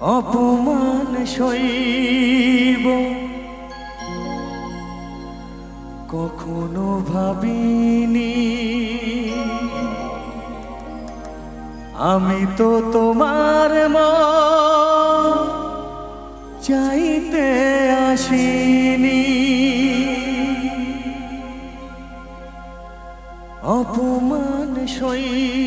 অপমান শৈব কখনো ভাবিনি। আমি তো তোমার মা চাইতে আসিনি। অপমান সইব।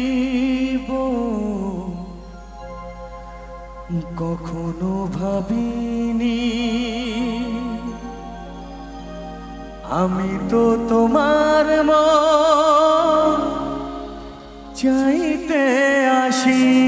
কখনো ভাবিনি। আমি তো তোমার চাইতে আসিনি।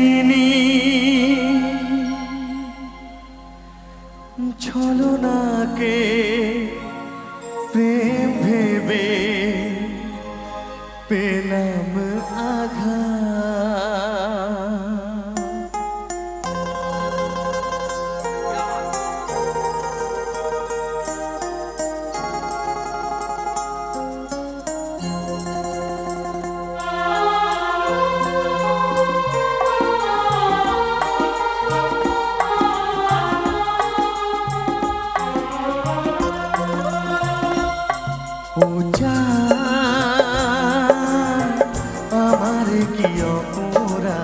আমার কি অপরা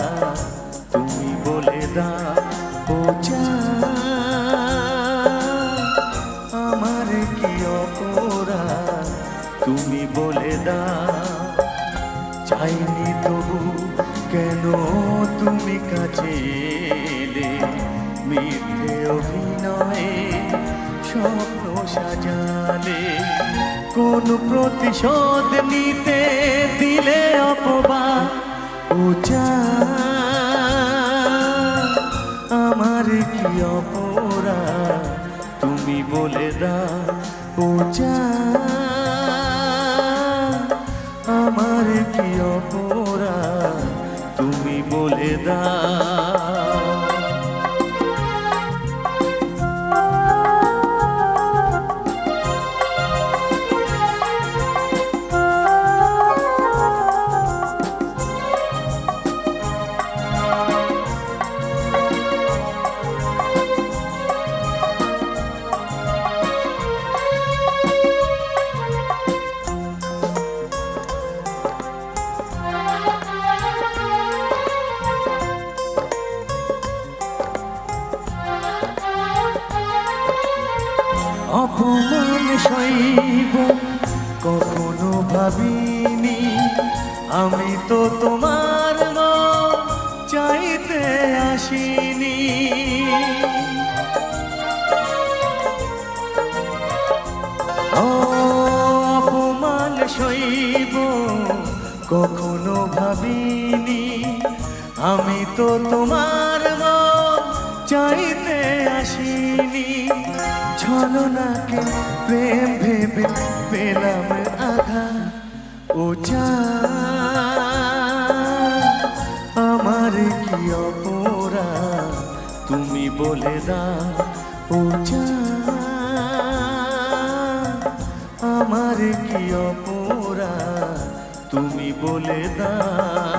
তুমি বলে দাও ও আমার কি অপরা তুমি বলে দাও। চাইনি তবু কেন তুমি কাছে এলে? মিথ্যে অভিনয়ে স্বপ্ন সাজালে। কোন প্রতিশোধ নিতে দিলে ও জান, আমার কি অপরা তুমি বলে ও জান, আমার কি অপরা তুমি বলে দাও অপমান সইব কখনো ভাবিনি আমি তো তোমার চাইতে আসিনি। অপমান সইব কখনো ভাবিনি আমি তো তোমার চাইতে আসিনি। ছলনাকে প্রেম ভেবে পেলাম আঘা ও জান, আমার কি অপরা তুমি বলে দাও ও জান, আমার কি অপরা তুমি বলে দাও।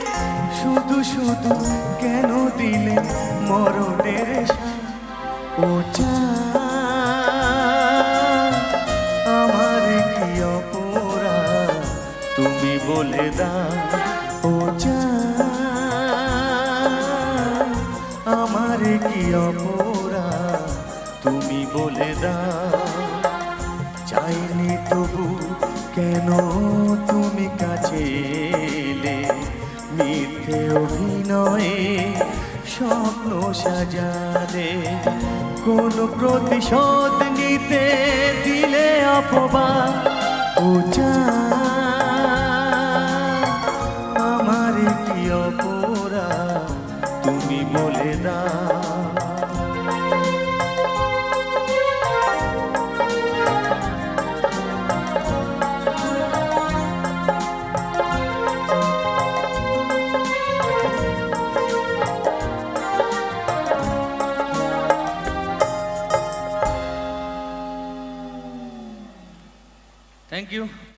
শুধু শুধু কেন দিলে মরণের ও আমার কি অপরা তুমি বলে দাও। ও আমার কি অপরাধ? তুমি বলে দাও। চাইনি তবু কেন তুমি কাছে এলে? মিথ্যে অভিনয়ে স্বপ্ন সাজালে। কোন প্রতিশোধ নিতে দিলে অপবাদ।